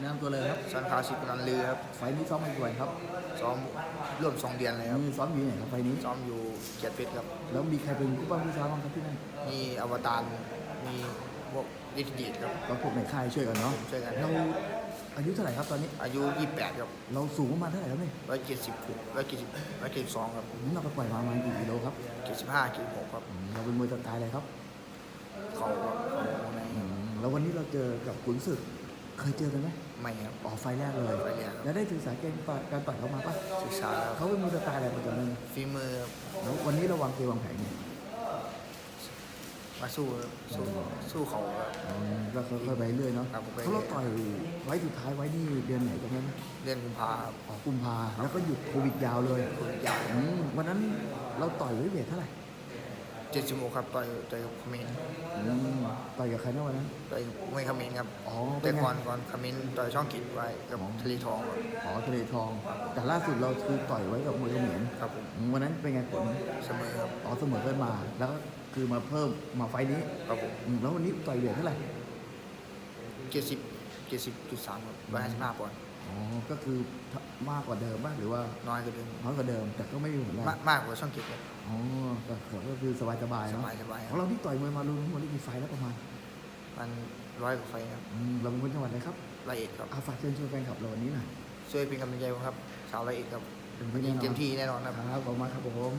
แนะนำตัวเลยครับสันขาวสิบนันลือครับไฟล์นี้ซ้อมมากี่วันครับซ้อมร่วมสองเดือนเลยครับนี่ซ้อมอยู่ที่ไหนครับไฟล์นี้ซ้อมอยู่เกียรติเพชรครับ แล้วมีใครเป็นผู้ป้องผู้ซ้อมบ้างครับที่นั่นมีอวตารมีพวกดิสดีดครับก็พวกในค่ายช่วยกันเนาะช่วยกันเราอายุเท่าไหร่ครับตอนนี้ อายุ 28ครับเราสูงประมาณเท่าไหร่ครับเนี่ย170 170 172ครับน้ำหนักปล่อยมาประมาณกี่กิโลครับ75 76ครับอืมเราเป็นมวยสไตล์อะไรครับเขาครับเขาในอืมแล้ววันนี้เราเจอกับขุนศึก เคยเจอกันไหมไม่ครับออกไฟล์แรกเลยไฟล์แรกครับ แล้วได้ศึกษาเกมการต่อยเขามาปะศึกษาแล้วเขาเป็นมวยสไตล์อะไรประจำเลยฝีมือครับแล้ววันนี้เราวางเกมวางแผนไงมาสู้ครับสู้สู้เขาครับ อืมก็ค่อยๆไปเรื่อยเนาะครับผมไปเขาเราต่อยไว้สุดท้ายไว้นี่เดือนไหนจำได้ไหมเดือนกุมภาครับออกกุมภาแล้วก็หยุดโควิดยาวเลยยาว อืมวันนั้นเราต่อยไว้เวทเท่าไหร่ 76ครับต่อยต่อยกับเขมรอืมต่อยกับใครนะวันนั้น ต่อยมวยเขมรครับอ๋อเป็แต่นไง ก่อนก่อนเขมรต่อยช่องกิจไว้กับอ๋อทะเลทองครับอ๋อทะเลทอง แต่ล่าสุดเราคือต่อยไว้กับมวยเขมรครับผมอืมวันนั้นเป็นไงผลเสมอครับอ๋อเสมอกันมา แล้วก็คือมาเพิ่มมาไฟล์นี้ครับผมอืมแล้ววันนี้ต่อยเวทเท่าไหร่ เจ็ดสิบเจ็ดสิบจุดสามครับร้อยห้าสิบห้าปอนด์อ๋อ ก็คือมากกว่าเดิมบ้างหรือว่าน้อยกว่าเดิมน้อยกว่าเดิม แต่ก็ไม่มีผลอะไรมากมากกว่าช่องกิจครับอ๋อ ก็ก็คือสบายสบายๆสเนาะบายสบายคขรัอบงเราที่ต่อยมวยมารวมทั้งหมดนี่กี่ไฟล์แล้วประมาณมันร้อยกว่าไฟครับอืมเราเป็นคนจังหวัดไหนครับร้อยเอ็ดครับเอาฝากเชิญชวนแฟนคลับเราวันนี้หน่อยช่วยเป็นกำลังใจผมครับ สาวร้อยเอ็ดครับเป็นวันนี้แน่นอนเต็มที่แน่นอนครับ ครับขอบคุณมากครับผม